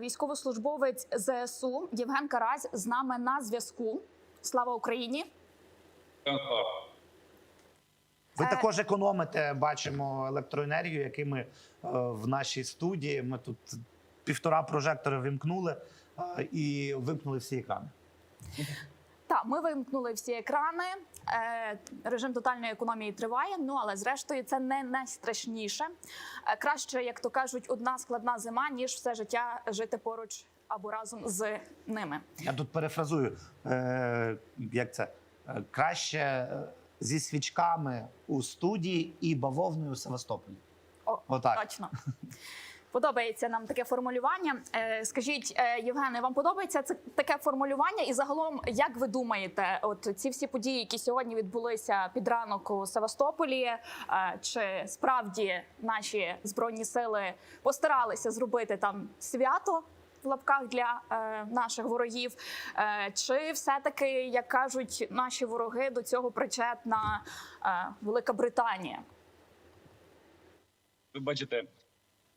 Військовослужбовець ЗСУ Євген Карась з нами на зв'язку. Слава Україні! Ви Е, також економите, бачимо електроенергію, який ми е, в нашій студії. Ми тут півтора прожектора вимкнули е, і вимкнули всі екрани. Так, ми вимкнули всі екрани. Е, режим тотальної економії триває. Ну але зрештою це не найстрашніше. Е, краще, як то кажуть, одна складна зима, ніж все життя жити поруч або разом з ними. Я тут перефразую, е, як це краще зі свічками у студії і бавовною у Севастополі. О, Отак. точно. Подобається нам таке формулювання. Е, скажіть, е, Євгене, вам подобається це таке формулювання? І загалом, як ви думаєте, от ці всі події, які сьогодні відбулися під ранок у Севастополі, е, чи справді наші збройні сили постаралися зробити там свято? В лапках для е, наших ворогів, е, чи все-таки, як кажуть наші вороги, до цього причетна е, Велика Британія? ви бачите,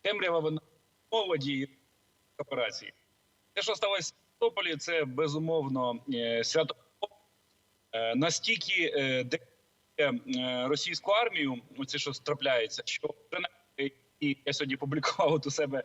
темрява вона молоді операції. Те, що сталося в Тополі, це безумовно е, свято Е, настільки е, російську армію, оце що трапляється, що і я сьогодні публікував у себе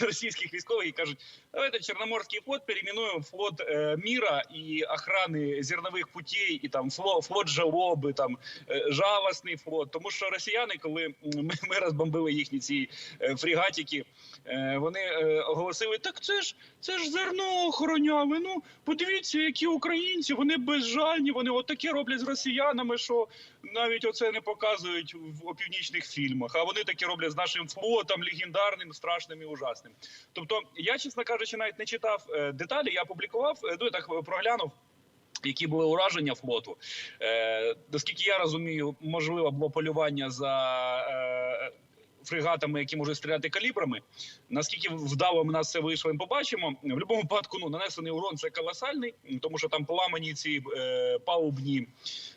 російських військових і кажуть, давайте Чорноморський флот перейменуємо в флот е, міра і охрани зернових путей, і там флот, флот жалоби, там е, жалосний флот. Тому що росіяни, коли ми, ми розбомбили їхні ці е, фрігатики, е, вони е, оголосили: так це ж це ж зерно охороняли. Ну подивіться, які українці, вони безжальні, вони отаке роблять з росіянами, що навіть оце не показують в опівнічних фільмах. А вони таке роблять з нашим флотом легендарним, страшним і ужасним. Тобто, я, чесно кажучи, навіть не читав е, деталі. Я публікував, е, ну я так проглянув. Які були ураження флоту, е, наскільки я розумію, можливо було полювання за е, фрегатами, які можуть стріляти калібрами. Наскільки вдало в нас це вийшло, ми побачимо. В будь-якому випадку ну, нанесений урон це колосальний, тому що там поламані ці е, палубні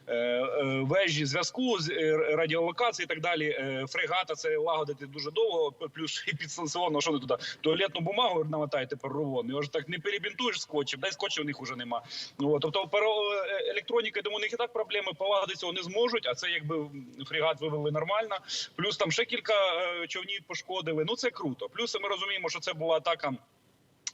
е, е, вежі зв'язку з е, радіолокації і так далі. Е, фрегата це лагодити дуже довго, плюс і підстанціонно, що ви туди туалетну бумагу намотаєте тепер рулон. Його ж так не перебінтуєш скотчем, дай скотчів у них вже нема. От, тобто перо- е, електроніка, думаю, у них і так проблеми полагодити цього не зможуть. А це якби фрегат вивели нормально. Плюс там ще кілька е, човнів пошкодили. Ну це круто. Плюс ми розуміємо, що це була атака.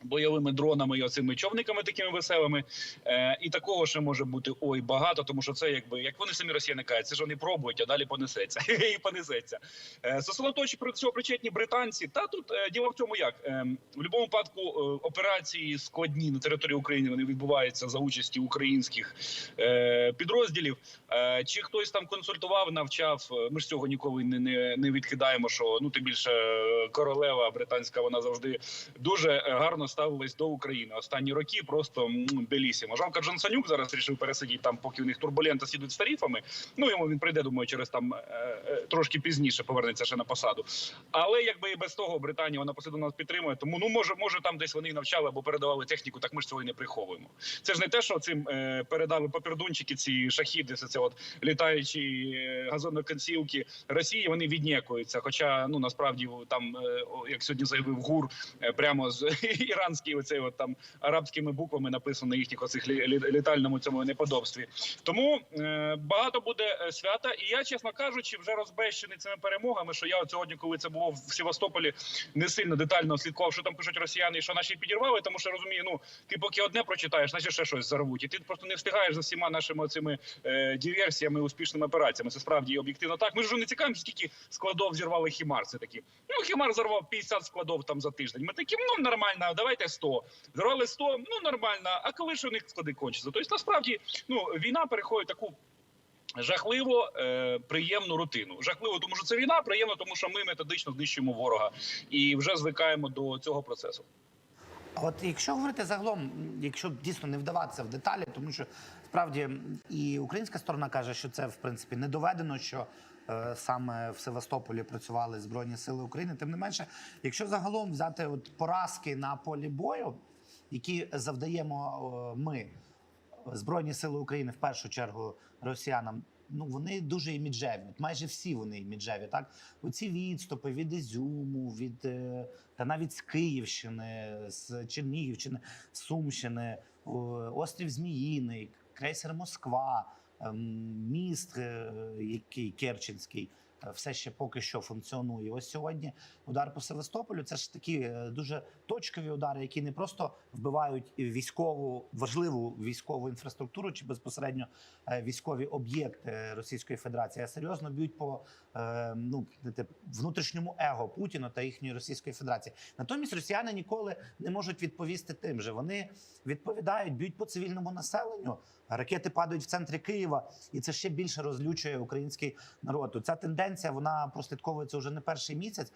Бойовими дронами і оцими човниками такими веселими, е, і такого ще може бути ой багато, тому що це якби як вони самі росіяни кажуть, це ж вони пробують, а далі понесеться і понесеться. Е, чи про цього причетні британці, та тут е, діло в тому, як е, в будь-якому випадку е, операції складні на території України вони відбуваються за участі українських е, підрозділів. Е, чи хтось там консультував, навчав? е, Ми ж цього ніколи не, не, не відкидаємо. Що ну тим більше е, королева британська, вона завжди дуже е, гарно ставилась до України. Останні роки просто м, белісімо. Жалко, Джонсонюк зараз вирішив пересидіти там, поки у них турбулентності йдуть з тарифами. Ну йому він прийде, думаю, через там е, е, трошки пізніше повернеться ще на посаду. Але якби і без того Британія вона послідовно нас підтримує. Тому ну може, може там десь вони навчали або передавали техніку. Так ми ж цього і не приховуємо. Це ж не те, що цим е, передали папірдунчики, ці шахіди, це, це от літаючі газоноконсілки Росії. Вони віднікуються. Хоча ну насправді там, як сьогодні заявив ГУР, прямо з іранський оцей от там арабськими буквами написано на їхніх оцих лі- лі- літальному цьому неподобстві. Тому е, багато буде е, свята. І я, чесно кажучи, вже розбещений цими перемогами. Що я от сьогодні, коли це було в Севастополі, не сильно детально слідкував, що там пишуть росіяни, що наші підірвали, тому що розумію, ну ти поки одне прочитаєш, значить ще щось зарвуть, і ти просто не встигаєш за всіма нашими цими е, диверсіями, успішними операціями. Це справді об'єктивно так. Ми ж не цікавимося, скільки складов зірвали Хімар. Це такі. Ну Хімар зарвав 50 складов там за тиждень. Ми такі, ну нормально, давайте 100. Зірвали 100, ну нормально. А коли ж у них склади кончаться? Тобто насправді ну війна переходить таку. Жахливо е, приємну рутину. Жахливо, тому що це війна. Приємно, тому що ми методично знищуємо ворога і вже звикаємо до цього процесу. От якщо говорити загалом, якщо дійсно не вдаватися в деталі, тому що справді і українська сторона каже, що це в принципі не доведено, що саме в Севастополі працювали Збройні Сили України. Тим не менше, якщо загалом взяти от поразки на полі бою, які завдаємо е, ми, Збройні Сили України, в першу чергу росіянам, ну вони дуже іміджеві. Майже всі вони іміджеві. Так, оці відступи від Ізюму, від е, та навіть з Київщини, з Чернігівщини, Сумщини, острів Зміїний, крейсер Москва, міст, е, який Керченський. е, Все ще поки що функціонує. Ось сьогодні удар по Севастополю. Це ж такі е, дуже точкові удари, які не просто вбивають військову важливу військову інфраструктуру чи безпосередньо військові об'єкти Російської Федерації, а серйозно б'ють по ну внутрішньому его Путіна та їхньої Російської Федерації. Натомість росіяни ніколи не можуть відповісти тим же. Вони відповідають, б'ють по цивільному населенню. Ракети падають в центрі Києва, і це ще більше розлючує український народ. Ця тенденція вона прослідковується вже не перший місяць.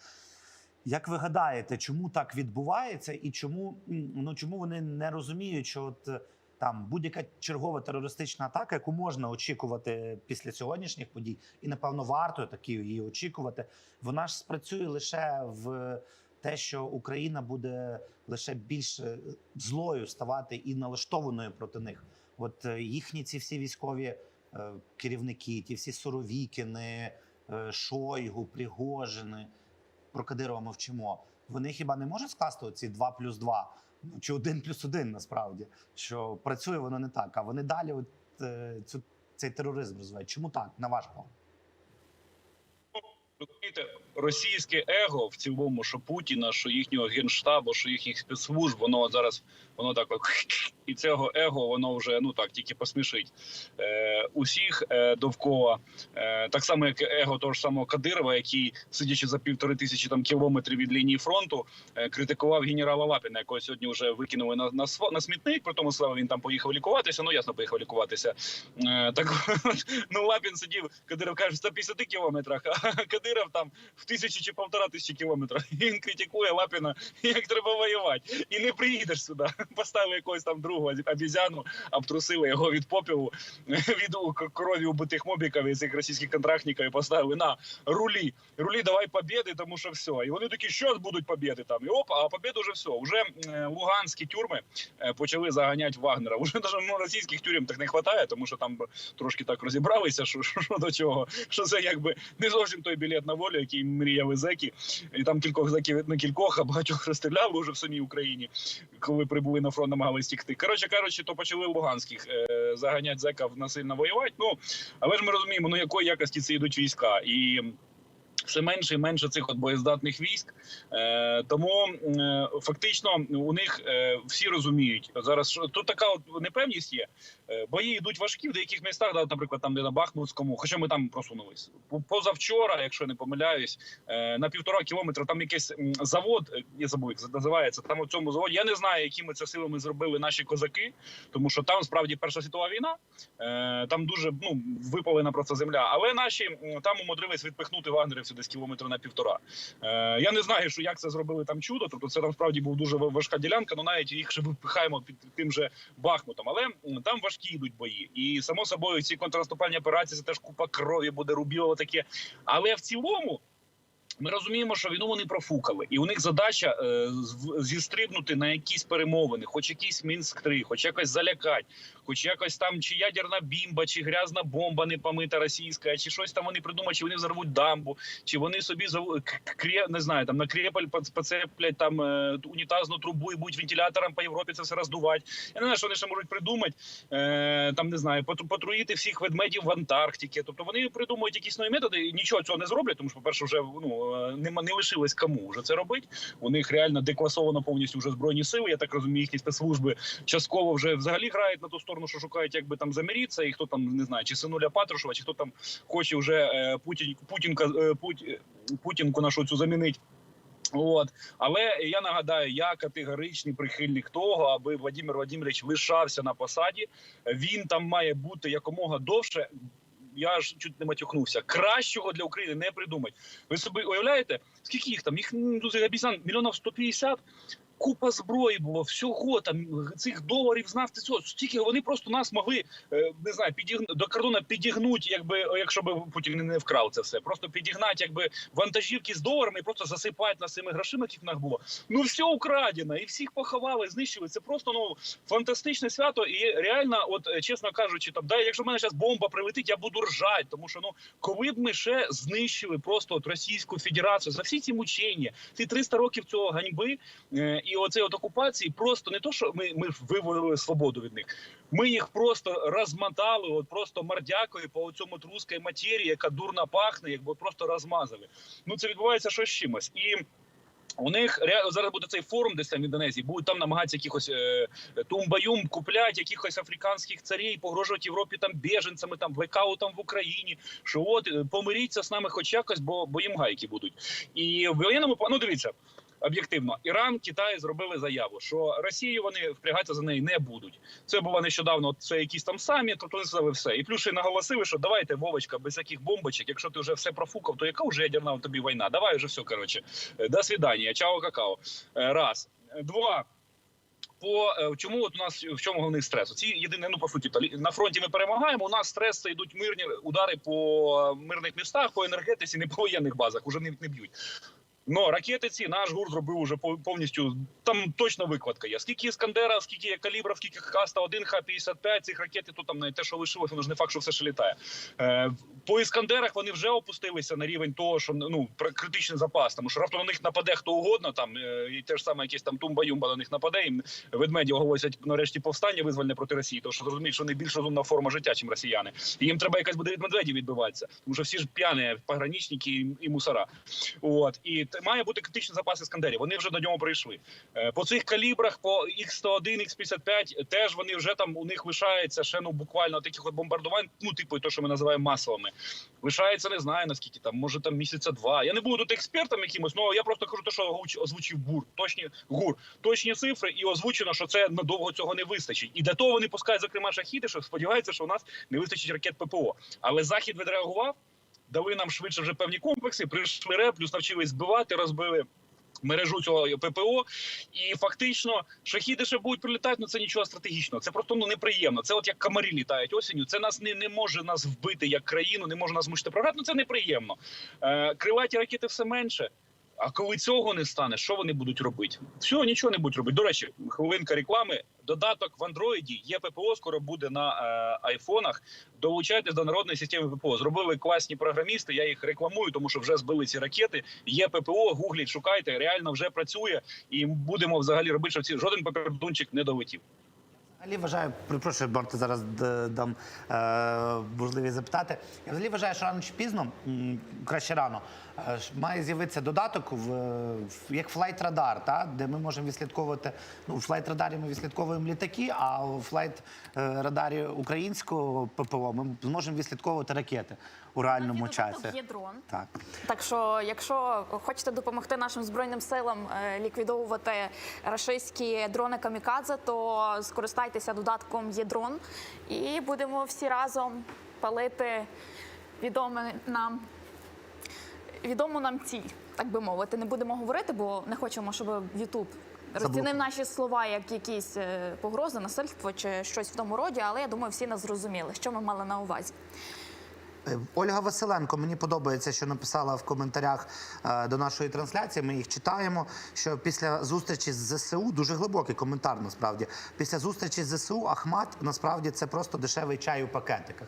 Як ви гадаєте, чому так відбувається, і чому ну чому вони не розуміють, що от е, там будь-яка чергова терористична атака, яку можна очікувати після сьогоднішніх подій, і напевно варто такі її очікувати, вона ж спрацює лише в те, що Україна буде лише більш е, злою ставати і налаштованою проти них. От е, їхні ці всі військові е, керівники, ті всі Соровікіни, е, Шойгу, Пригожини, про Кадирова мовчимо. Вони хіба не можуть скласти оці 2 плюс 2? Ну, чи 1 плюс 1 насправді, що працює воно не так, а вони далі от, цю, цей тероризм розвивають. Чому так, на ваш погляд? Російське его в цілому, що Путіна, що їхнього генштабу, що їхніх спецслужб, воно зараз воно так от, і цього его воно вже ну так тільки посмішить е, усіх е, довкола. Е, так само, як его того ж самого Кадирова, який сидячи за півтори тисячі там кілометрів від лінії фронту, е, критикував генерала Лапіна, якого сьогодні вже викинули на на, на смітник. При тому слава він там поїхав лікуватися. Ну ясно, поїхав лікуватися. Е, так ну Лапін сидів, Кадиров каже, в 150 кілометрах, а Кадиров там в тисячі чи полтора тисячі кілометрів. Він критикує Лапіна, як треба воювати. І не приїдеш сюди. Поставив якогось там другого обізяну, обтрусили його від попілу, від крові убитих мобіків і цих російських контрактників і поставили на рулі. Рулі, давай побіди, тому що все. І вони такі, що будуть побіди там. І опа, а побіди вже все. Уже е, луганські тюрми е, почали заганяти Вагнера. Уже навіть ну, російських тюрем так не вистачає, тому що там трошки так розібралися, що, що, що до чого. Що це якби не зовсім той білет на волю, який мріяли зеки. І там кількох зеків не кількох, а багатьох розстріляли вже в самій Україні, коли прибули на фронт, намагались тікти. Коротше кажучи, то почали луганських е, заганять зеків насильно воювати. Ну але ж ми розуміємо, ну якої якості це йдуть війська і. Все менше і менше цих от боєздатних військ, е, тому е, фактично у них е, всі розуміють зараз. Тут така от непевність є. Е, бої йдуть важкі в деяких містах, да, наприклад, там де на Бахмутському, хоча ми там просунулись. Позавчора, якщо не помиляюсь, е, на півтора кілометра там якийсь завод, е, я забув, як називається. Там у цьому заводі. Я не знаю, якими це силами зробили наші козаки, тому що там справді Перша світова війна. Там дуже ну випалена просто земля. Але наші там умудрились відпихнути вагнерівців десь кілометра на півтора. Я не знаю, що як це зробили там чудо. Тобто це там справді був дуже важка ділянка. Ну навіть їх ще випихаємо під тим же Бахмутом. Але там важкі йдуть бої. І само собою ці контрнаступальні операції це теж купа крові буде рубіло таке. Але в цілому. Ми розуміємо, що війну вони профукали, і у них задача е, зістрибнути на якісь перемовини, хоч якийсь мінськ 3 хоч якось залякати, хоч якось там чи ядерна бімба, чи грязна бомба не помита російська, чи щось там вони придумають, чи вони взорвуть дамбу, чи вони собі не знаю, там на крепель поц- поцеплять там е, унітазну трубу і будуть вентилятором по Європі це все роздувати. Я не знаю, що вони ще можуть придумати. Е, там не знаю, потруїти всіх ведмедів в Антарктиці. Тобто вони придумують якісь нові методи і нічого цього не зроблять, тому що, по-перше, вже ну е, нема не лишилось кому вже це робити. У них реально декласовано повністю вже збройні сили. Я так розумію, їхні спецслужби частково вже взагалі грають на ту сторону, що шукають, як би там замиритися, і хто там не знаю, чи синуля Патрушева, чи хто там хоче вже е, Путін Путінка е, Путь, е, Путінку нашу цю замінити. От але я нагадаю, я категоричний прихильник того, аби Владимир Владимирович лишався на посаді. Він там має бути якомога довше. Я ж чуть не матюхнувся. Кращого для України не придумать. Ви собі уявляєте, скільки їх там? Їх ну, обіцян, мільйонів 150. Купа зброї було, всього там цих доларів знав ти цього. Стільки вони просто нас могли е, не знаю, підігн... до кордону підігнуть, якби якщо б Путін не вкрав це все. Просто підігнати, якби вантажівки з доларами і просто засипати нас цими грошима, яких в нас було. Ну все украдено, і всіх поховали, знищили. Це просто ну фантастичне свято. І реально, от е, чесно кажучи, там да, якщо в мене зараз бомба прилетить, я буду ржати, тому що ну коли б ми ще знищили просто от Російську Федерацію за всі ці мучення, ці 300 років цього ганьби е, і оцей от окупації, просто не то, що ми, ми виводили свободу від них. Ми їх просто розмотали, от просто мордякою по цьому трускій матерії, яка дурно пахне, якби просто розмазали. Ну це відбувається щось з чимось. І у них зараз буде цей форум, десь там в Індонезії, будуть там намагатися якихось е, тумбаюм купляти, якихось африканських царей, погрожувати Європі там біженцями, там блекаутом в Україні. Що от е, помиріться з нами, хоч якось, бо, бо їм гайки будуть. І в воєнному ну дивіться. Об'єктивно, Іран, Китай зробили заяву, що Росію вони впрягатися за неї не будуть. Це було нещодавно. Це якийсь там саміт, тобто вони сказали все. І плюс ще наголосили, що давайте, Вовочка, без яких бомбочок. Якщо ти вже все профукав, то яка вже ядерна тобі війна? Давай вже все коротше. Е, До свидання, чао, какао. Е, Раз, два. По е, чому от у нас в чому головний стрес? Ці єдине, ну по суті, на фронті ми перемагаємо. У нас стрес це йдуть мирні удари по мирних містах, по енергетиці, не по воєнних базах. Уже не, не б'ють. Ну, ракети ці наш гурт зробив уже пов- повністю. Там точно викладка є. Скільки іскандера, скільки є калібра, скільки Х-101, Х-55, цих ракет, і тут там навіть те, що лишилось, воно ж не факт, що все ще літає. Е, по іскандерах вони вже опустилися на рівень того, що ну критичний запас. Тому що раптом на них нападе хто угодно, там е, і те ж саме якесь там тумба-юмба на них нападе. Їм ведмеді оголосять нарешті повстання визвольне проти Росії, тому що зрозуміють, що вони більш розумна форма життя, ніж росіяни. І їм треба якась буде від медведів відбиватися, тому що всі ж п'яні пограничники і, і мусора. От і має бути критичний запас іскандерів. Вони вже до нього прийшли. Е, По цих калібрах, по Х-101, Х-55, теж вони вже там у них лишається ще ну буквально таких от бомбардувань, ну типу то, що ми називаємо масовими. Лишається, не знаю наскільки там, може там місяця два. Я не буду тут експертом якимось, але я просто кажу те, що озвучив ГУР. Точні ГУР, точні цифри, і озвучено, що це надовго цього не вистачить. І для того вони пускають, зокрема, шахіди, що сподіваються, що у нас не вистачить ракет ППО. Але захід відреагував, дали нам швидше вже певні комплекси, прийшли РЕП, плюс навчились збивати, розбили. Мережу цього ППО, і фактично шахіди ще будуть прилітати, ну це нічого стратегічного. Це просто ну неприємно. Це от як комарі літають осінню. Це нас не, не може нас вбити як країну, не може нас змусити програти. Ну це неприємно. Е, крилаті ракети все менше. А коли цього не стане, що вони будуть робити? Все, нічого не будуть робити. До речі, хвилинка реклами. Додаток в андроїді є ППО. Скоро буде на е, айфонах. Долучайтесь до народної системи ППО. Зробили класні програмісти. Я їх рекламую, тому що вже збили ці ракети. Є ППО, гугліть, шукайте. Реально вже працює, і будемо взагалі робити, щоб ці жоден папердунчик не долетів. Взагалі вважаю, припрошую, Марти, зараз дам е, можливість запитати. Я взагалі вважаю, що рано чи пізно, краще рано, має з'явитися додаток в, в як флайт радар, та, де ми можемо відслідковувати. Ну, в флайт радарі ми відслідковуємо літаки, а у флайт е, українського ППО ми зможемо відслідковувати ракети у реальному часі. Є дрон. Так. Так що, якщо хочете допомогти нашим збройним силам е, ліквідовувати рашистські дрони камікадзе, то скористайтеся додатком «Є-дрон» і будемо всі разом палити відоме нам відому нам ціль, так би мовити. Не будемо говорити, бо не хочемо, щоб Ютуб розцінив наші слова як якісь е, погрози, насильство чи щось в тому роді. Але я думаю, всі нас зрозуміли, що ми мали на увазі. Е, Ольга Василенко, мені подобається, що написала в коментарях е, до нашої трансляції. Ми їх читаємо. Що після зустрічі з ЗСУ дуже глибокий коментар. Насправді, після зустрічі з ЗСУ Ахмат насправді це просто дешевий чай у пакетиках.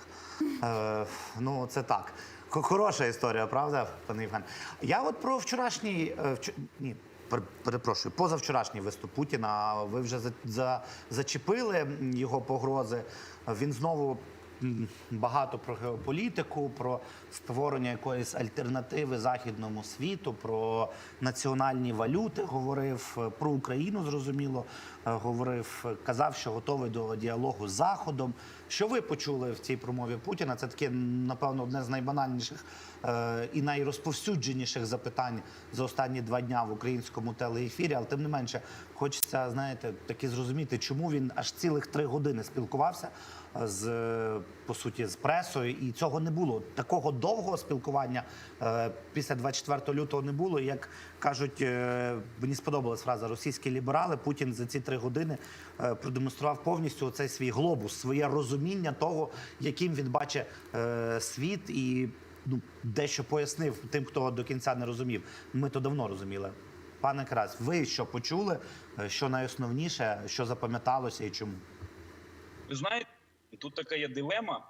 Е, ну це так. Хо- Хороша історія, правда, пане Євген? Я от про вчорашній е, вч... ні. Перепрошую, позавчорашній виступ Путіна. Ви вже за, за, зачепили його погрози. Він знову багато про геополітику, про створення якоїсь альтернативи західному світу, про національні валюти говорив, про Україну зрозуміло е, говорив, казав, що готовий до діалогу з Заходом. Що ви почули в цій промові Путіна? Це таке, напевно, одне з найбанальніших е, і найрозповсюдженіших запитань за останні два дня в українському телеефірі. Але тим не менше, хочеться знаєте, таки зрозуміти, чому він аж цілих три години спілкувався е, з по суті з пресою, і цього не було. Такого довгого спілкування е, після 24 лютого не було. Як кажуть, е, мені сподобалась фраза російські ліберали. Путін за ці три години е, продемонстрував повністю цей свій глобус, своє розуміння того, яким він бачить світ, і ну дещо пояснив тим, хто до кінця не розумів. Ми то давно розуміли. Пане Карась, ви що почули? Що найосновніше, що запам'яталося і чому? Ви знаєте, тут така є дилема.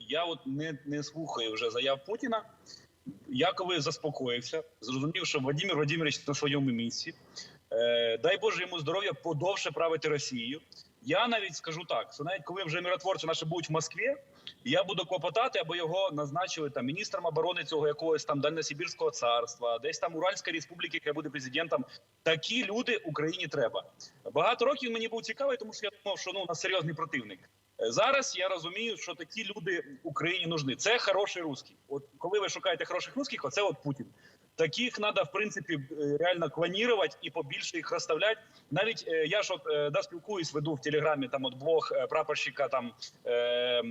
Я от не, не слухаю вже заяв Путіна. Я коли заспокоївся, зрозумів, що Владимир Владимирович на своєму місці. Е, дай Боже йому здоров'я подовше правити Росією. Я навіть скажу так: що навіть коли вже миротворці наші будуть в Москві, я буду клопотати, аби його назначили там міністром оборони цього якогось там Дальносибірського царства, десь там Уральська республіка, яка буде президентом. Такі люди Україні треба. Багато років мені був цікавий, тому що я думав, що ну у нас серйозний противник. Зараз я розумію, що такі люди Україні нужны. Це хороший русський. От коли ви шукаєте хороших русських, оце от Путін. Таких треба, в принципі, е, реально клонувати і побільше їх розставляти. Навіть е, я ж от е, да, спілкуюсь, веду в телеграмі там от блог прапорщика там. Е,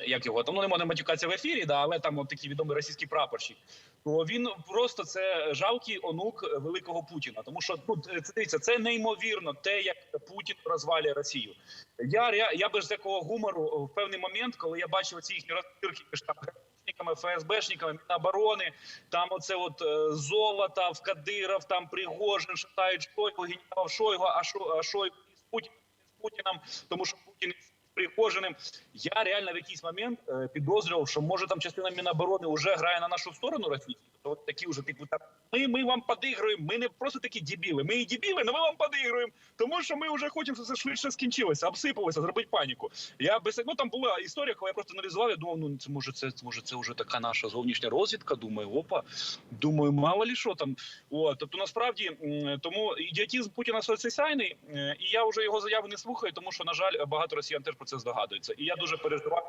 як його там ну не можна матюкатися в ефірі, да, але там от такий відомий російський прапорщик. То він просто це жалкий онук великого Путіна. Тому що ну це дивіться, це неймовірно те, як Путін розвалює Росію. Я я, я без такого гумору в певний момент, коли я бачив ці їхні розбірки між там ГРУшниками, ФСБшниками, Міноборони, там оце от е, золото, в Кадиров, там Пригожин, шатають Шойгу, генерал Шойгу, а Шо- а Шойгу з Путіним, з Путіним, тому що Путін Пригожиним. Я реально в якийсь момент е, підозрював, що може там частина Міноборони вже грає на нашу сторону російську. То такі вже типу так. Ми, ми вам подигруємо. Ми не просто такі дебіли. Ми і дебіли, але ми вам подигруємо. Тому що ми вже хочемо, щоб це швидше скінчилося, обсипалося, зробити паніку. Я без ну там була історія, коли я просто аналізував. Я думав, ну це може це може це вже така наша зовнішня розвідка. Думаю, опа, думаю, мало лі що там. От, тобто, насправді тому ідіотизм Путіна соцсяйний, е, і я вже його заяви не слухаю, тому що на жаль, багато росіян теж про це здогадуються. І я дуже переживаю.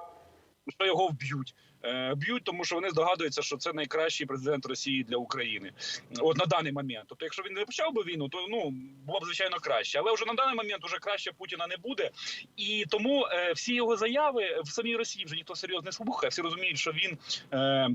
Що його вб'ють, Е, б'ють, тому що вони здогадуються, що це найкращий президент Росії для України. От на даний момент. Тобто, якщо він не почав би війну, то ну було б звичайно краще. Але вже на даний момент вже краще Путіна не буде. І тому е, всі його заяви в самій Росії вже ніхто серйозно не слухає. Всі розуміють, що він. Е,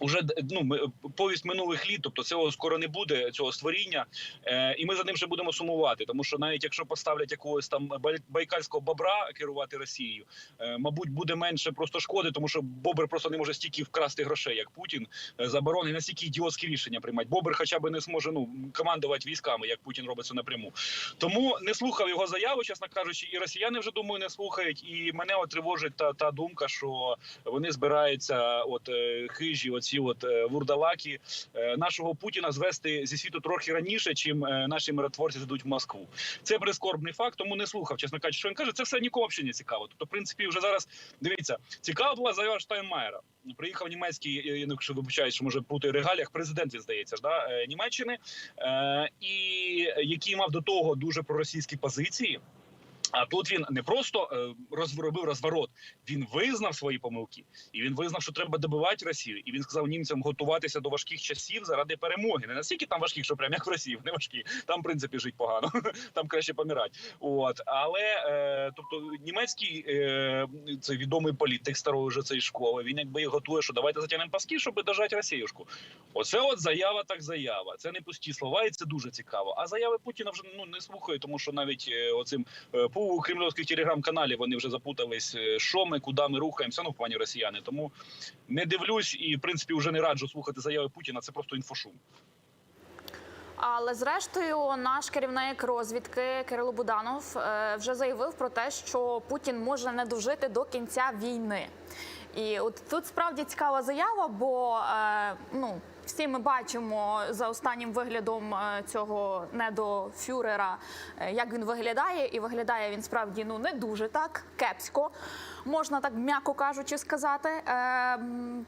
Уже ну повість минулих літ, тобто цього скоро не буде цього створіння, е, і ми за ним ще будемо сумувати. Тому що навіть якщо поставлять якогось там бай- байкальського бобра керувати Росією, е, мабуть, буде менше просто шкоди, тому що Бобр просто не може стільки вкрасти грошей, як Путін. Е, Заборонить настільки ідіотські рішення приймати. Бобр хоча б не зможе ну командувати військами, як Путін робить це напряму. Тому не слухав його заяву, чесно кажучи, і росіяни вже думаю не слухають. І мене от тривожить та, та думка, що вони збираються, от е, хижі, оці от е, вурдалаки е, нашого Путіна звести зі світу трохи раніше, чим е, наші миротворці зайдуть в Москву. Це прискорбний факт, тому не слухав. Чесно кажучи, що він каже, це все нікому взагалі не цікаво. Тобто, в принципі, вже зараз дивіться, цікава була заява Штайнмаєра. Приїхав німецький, я якщо вибачаю, що може бути в регаліях. Президент здається ж да Німеччини, і який мав до того дуже проросійські позиції. А тут він не просто е, розробив розворот, він визнав свої помилки, і він визнав, що треба добивати Росію. І він сказав німцям готуватися до важких часів заради перемоги. Не настільки там важких, що прям як в Росії, не важкі. Там в принципі жить погано, там краще помирати. От але е, тобто німецький е, цей відомий політик старої вже цієї школи. Він якби готує, що давайте затягнемо паски, щоб дожати Росіюшку. Оце от заява, так заява. Це не пусті слова, і це дуже цікаво. А заяви Путіна вже ну не слухаю, тому що навіть е, оцим е, у кремлівських телеграм-каналі вони вже запутались, е, що ми, куди ми рухаємося. Ну, в плані росіяни. Тому не дивлюсь і в принципі вже не раджу слухати заяви Путіна. Це просто інфошум. Але зрештою, наш керівник розвідки Кирило Буданов е, вже заявив про те, що Путін може не дожити до кінця війни. І от тут справді цікава заява, бо е, ну всі ми бачимо за останнім виглядом е, цього недофюрера, е, як він виглядає, і виглядає він справді ну не дуже так кепсько, можна так м'яко кажучи сказати. Е,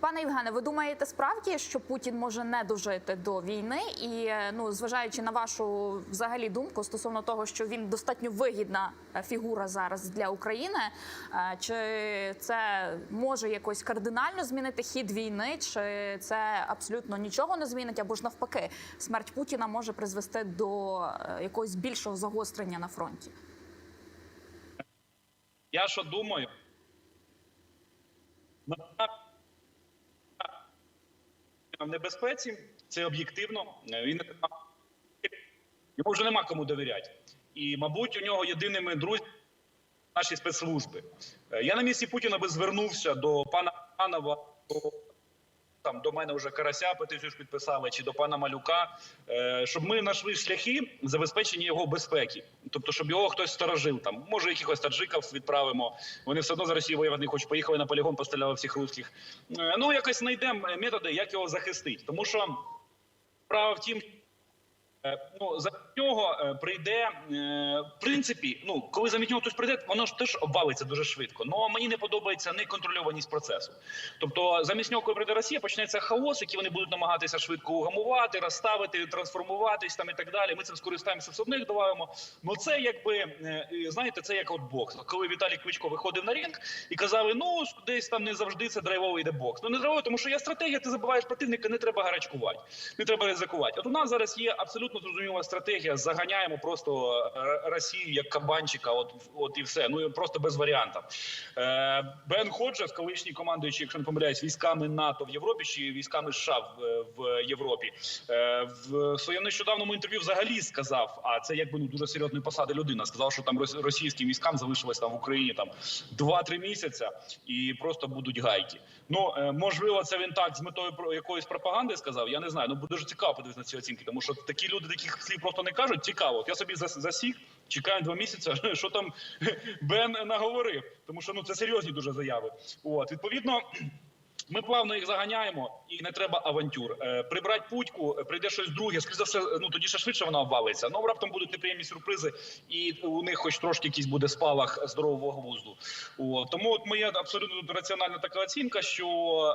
Пане Євгене, ви думаєте справді, що Путін може не дожити до війни? І е, ну, зважаючи на вашу взагалі думку стосовно того, що він достатньо вигідна е, фігура зараз для України, чи це може якось кардинально змінити хід війни, чи це абсолютно нічого не змінить, або ж навпаки, смерть Путіна може призвести до якогось більшого загострення на фронті? Я що думаю? В небезпеці, це об'єктивно. Він йому вже нема кому довіряти. І, мабуть, у нього єдиними друзями наші спецслужби. Е, Я на місці Путіна би звернувся до пана Анова, там до мене вже Карася петицію ж підписали, чи до пана Малюка, е, щоб ми знайшли шляхи забезпечення його безпеки. Тобто, щоб його хтось сторожив там. Може, якихось таджиків відправимо. Вони все одно з Росії воювати хоч. Поїхали на полігон, постріляли всіх русських. Е, Ну, якось знайдемо методи, як його захистити. Тому що справа в тім, Ну, за нього е, прийде, е, в принципі, ну, коли замість нього хтось прийде, воно ж теж обвалиться дуже швидко. Ну, мені не подобається неконтрольованість процесу. Тобто, замість нього, коли прийде Росія, почнеться хаос, який вони будуть намагатися швидко угамувати, розставити, трансформуватись там і так далі. Ми цим скористаємося, все одно їх додаємо. Ну, це якби, е, знаєте, це як от бокс. Коли Віталій Кличко виходив на ринг і казали, ну, десь там не завжди це драйвовий йде бокс. Ну, не драйвовий, тому що є стратегія, ти забуваєш противника, не треба гарячкувати, не треба ризикувати. От у нас зараз є абсолютно зрозуміла стратегія. Заганяємо просто е, Росію як кабанчика, от от і все. Ну просто без варіантів. Е, Бен Ходжес, колишній командуючий, якщо не помиляюсь, військами НАТО в Європі чи військами США в, в Європі, е, в своєму нещодавному інтерв'ю взагалі сказав, а це якби ну дуже серйозної посади людина. Сказав, що там рос- російським військам залишилось там в Україні там 2-3 місяця і просто будуть гайки. Ну е, можливо, це він так з метою якоїсь пропаганди сказав. Я не знаю. Ну буде дуже цікаво подивитися на ці оцінки, тому що такі люди таких слів просто не кажуть. Цікаво. От я собі зас- засік, чекаю два місяці, що там Бен наговорив, тому що ну це серйозні дуже заяви. От відповідно. Ми плавно їх заганяємо, і не треба авантюр. Е, прибрати путьку, е, прийде щось друге. Скоріше за все, ну тоді ще швидше вона обвалиться. Ну раптом будуть неприємні сюрпризи, і у них хоч трошки якийсь буде спалах здорового глузду. О, тому от моя абсолютно раціональна така оцінка, що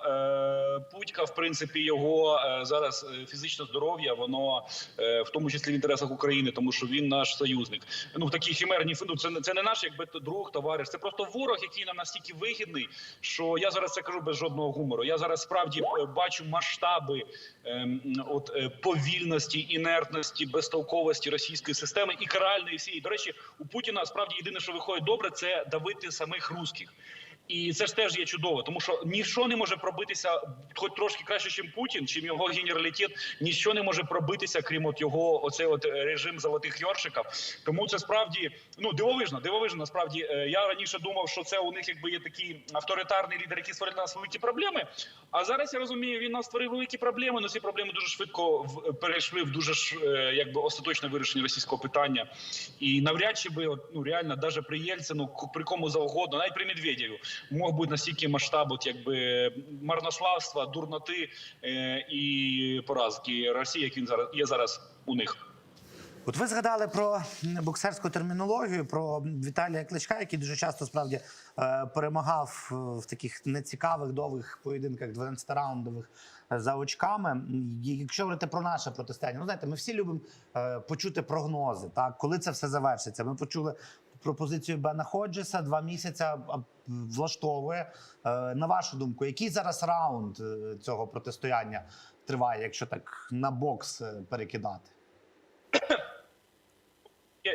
е, путька, в принципі, його е, зараз е, фізичне здоров'я, воно е, в тому числі в інтересах України, тому що він наш союзник. Ну такі хімерні ну, це, це не наш якби друг, товариш. Це просто ворог, який нам настільки вигідний, що я зараз це кажу без жодного гумору. Я зараз справді е, бачу масштаби ем, от е, повільності, інертності, безтолковості російської системи і каральної всієї. До речі, у Путіна справді єдине, що виходить добре, це давити самих русських. І це ж теж є чудово, тому що ніщо не може пробитися, хоч трошки краще, ніж Путін, чим його генералітет, ніщо не може пробитися, крім от його оцей от режим золотих йоршиків. Тому це справді ну дивовижно, дивовижно. Насправді Е, я раніше думав, що це у них якби є такий авторитарний лідер, який створив нас великі проблеми. А зараз я розумію, він нам створив великі проблеми. але ці проблеми дуже швидко перейшли в дуже ж е, якби остаточне вирішення російського питання. І навряд чи би ну реально, навіть при Єльцину, при кому завгодно, навіть при Медведєві, мог бути настільки масштаб, от, якби марнославства, дурноти е, і поразки Росії, як він зараз є зараз у них. От ви згадали про боксерську термінологію, про Віталія Кличка, який дуже часто справді е, перемагав е, в таких нецікавих довгих поєдинках 12-раундових е, за очками. Якщо говорити про наше протистояння, ну знаєте, ми всі любимо почути прогнози. Так, коли це все завершиться. Ми почули пропозицію Бена Ходжеса два місяці влаштовує. Е, на вашу думку, який зараз раунд е, цього протистояння триває, якщо так на бокс е, перекидати?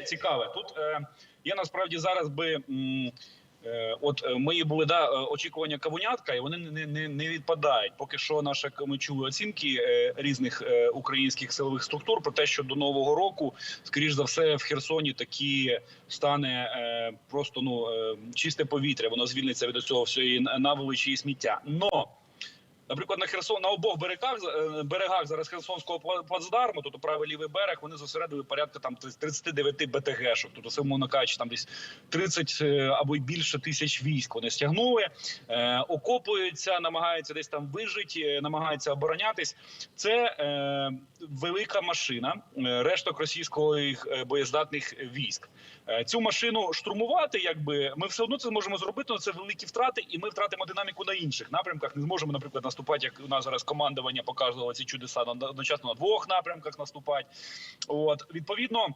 Цікаве. Тут е, є насправді зараз би. М, От ми мої були да е, очікування кавунятка, і вони не, не, не відпадають. Поки що наша ми чули оцінки е, різних е, українських силових структур про те, що до нового року, скоріш за все, в Херсоні такі стане е, просто ну е, чисте повітря. Воно звільниться від цього всієї наволочі і сміття. Но Наприклад, на Херсон на обох берегах е, берегах зараз Херсонського пла- плацдарму, тобто правий лівий берег, вони зосередили порядка там 39 БТГшок. Тобто, це умовно кажучи, там десь 30 е, або й більше тисяч військ вони стягнули, е, окопуються, намагаються десь там вижити, е, намагаються оборонятись. Це е, велика машина, решток російських боєздатних військ. Е, Цю машину штурмувати, якби ми все одно це зможемо зробити. але це великі втрати, і ми втратимо динаміку на інших напрямках. Не зможемо, наприклад, наступати, як у нас зараз командування показувало ці чудеса одночасно на двох напрямках наступати. От відповідно.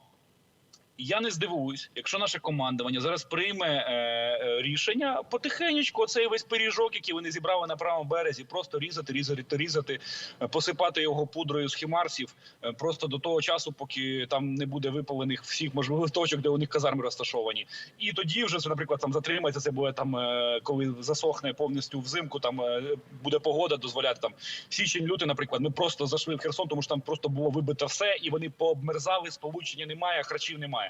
Я не здивуюсь, якщо наше командування зараз прийме е, е, рішення потихенечку цей весь пиріжок, який вони зібрали на правому березі, просто різати, різати, різати, е, посипати його пудрою з хімарсів, е, просто до того часу, поки там не буде випалених всіх можливих точок, де у них казарми розташовані. І тоді вже наприклад, там затримається. Це буде там, е, коли засохне повністю взимку. Там е, буде погода дозволяти там січень, лютий, наприклад. Ми просто зайшли в Херсон, тому що там просто було вибито все, і вони пообмерзали. Сполучення немає, харчів немає.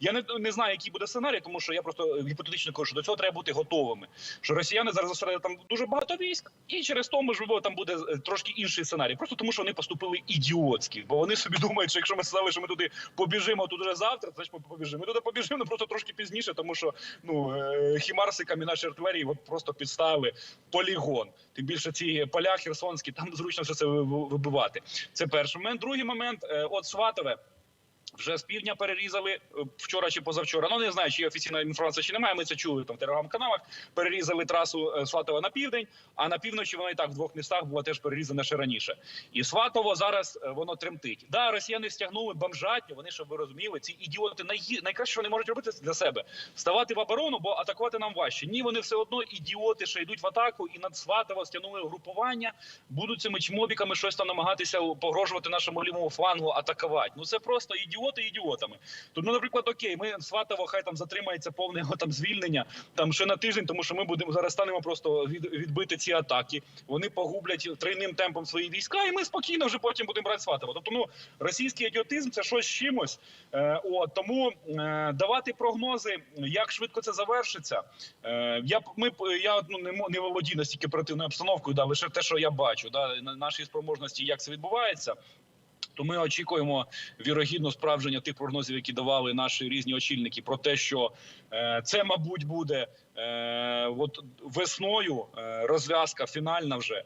Я не, не знаю, який буде сценарій, тому що я просто гіпотетично кажу, що до цього треба бути готовими. Що росіяни зараз зосередили там дуже багато військ, і через то можливо там буде е, трошки інший сценарій. Просто тому, що вони поступили ідіотськи, бо вони собі думають, що якщо ми сказали, що ми туди побіжимо тут вже завтра, значить ми побіжимо. Ми туди побіжимо ну, просто трошки пізніше, тому що ну е, хімарсиками наші артилерії просто підставили полігон. Тим більше ці поля херсонські, там зручно все це ви- ви- вибивати. Це перший момент. Другий момент, е, от Сватове. Вже з півдня перерізали е, вчора чи позавчора. Ну не знаю, чи є офіційна інформація, чи немає. Ми це чули там в телеграм-каналах. Перерізали трасу е, Сватова на південь, а на півночі вона і так в двох містах була теж перерізана ще раніше. І Сватово зараз е, воно тремтить. Да, росіяни стягнули бомжатню. Вони щоб ви розуміли, ці ідіоти найгі... найкраще, що вони можуть робити для себе ставати в оборону, бо атакувати нам важче. Ні, вони все одно ідіоти, що йдуть в атаку, і над Сватово стягнули групування, будуть цими чмобіками щось там намагатися погрожувати нашому лівому флангу, атакувати. Ну це просто ідіоти ідіотами. Тут, ну, наприклад, окей, ми Сватово, хай там затримається повне його там звільнення там ще на тиждень, тому що ми будемо зараз станемо просто від, відбити ці атаки. Вони погублять тройним темпом свої війська, і ми спокійно вже потім будемо брати Сватово. Тобто, ну російський ідіотизм це щось з чимось. Е, от тому е, давати прогнози, як швидко це завершиться. Е, я ми я ну, не не володію настільки оперативною обстановкою, да лише те, що я бачу, да на наші спроможності, як це відбувається. То ми очікуємо вірогідно справдження тих прогнозів, які давали наші різні очільники, про те, що е, це, мабуть, буде е, от весною е, розв'язка фінальна вже,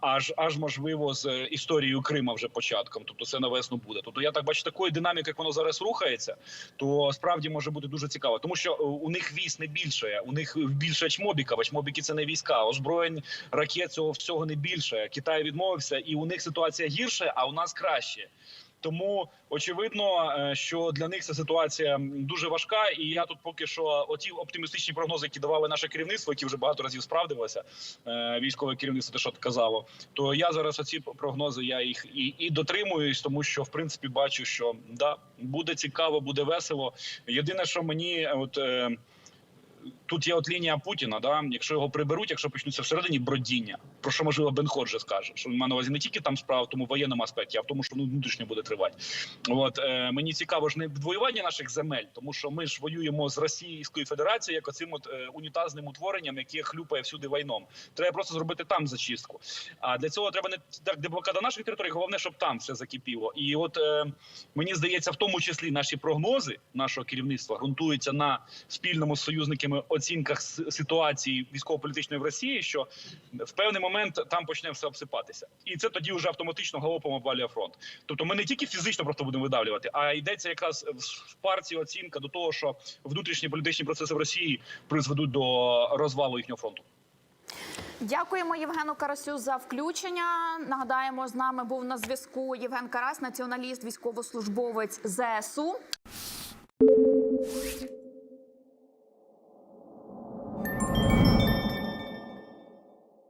аж аж можливо з історією Крима вже початком. Тобто це на весну буде. Тобто я так бачу такої динаміки, як воно зараз рухається, то справді може бути дуже цікаво, тому що у них військ не більше, у них більше чмобіка. Чмобіки це не війська, озброєнь ракет цього всього не більше. Китай відмовився, і у них ситуація гірше, а у нас краще. Тому очевидно, е, що для них ця ситуація дуже важка, і я тут поки що оті оптимістичні прогнози, які давали наше керівництво, які вже багато разів справдилося, е, військове керівництво, те, що казало, то я зараз оці прогнози я їх і, і дотримуюсь, тому що в принципі бачу, що да буде цікаво, буде весело. Єдине, що мені е, от. Тут є от лінія Путіна, да якщо його приберуть, якщо почнуться всередині бродіння, про що можливо Бен Ходжес каже, що він має на увазі не тільки там справа в тому воєнному аспекті, а в тому, що ну внутрішньо буде тривати. От е, мені цікаво ж не відвоювання наших земель, тому що ми ж воюємо з Російською Федерацією як оцим от е, унітазним утворенням, яке хлюпає всюди війном. Треба просто зробити там зачистку. А для цього треба не так деблокада наших територій, головне, щоб там все закипіло. І от е, мені здається, в тому числі наші прогнози нашого керівництва ґрунтуються на спільному з союзниками оцінках ситуації військово-політичної в Росії, що в певний момент там почне все обсипатися, і це тоді вже автоматично галопом обвалює фронт. Тобто, ми не тільки фізично просто будемо видавлювати, а йдеться якраз в партії оцінка до того, що внутрішні політичні процеси в Росії призведуть до розвалу їхнього фронту. Дякуємо Євгену Карасю за включення. Нагадаємо, з нами був на зв'язку Євген Карась, націоналіст, військовослужбовець ЗСУ.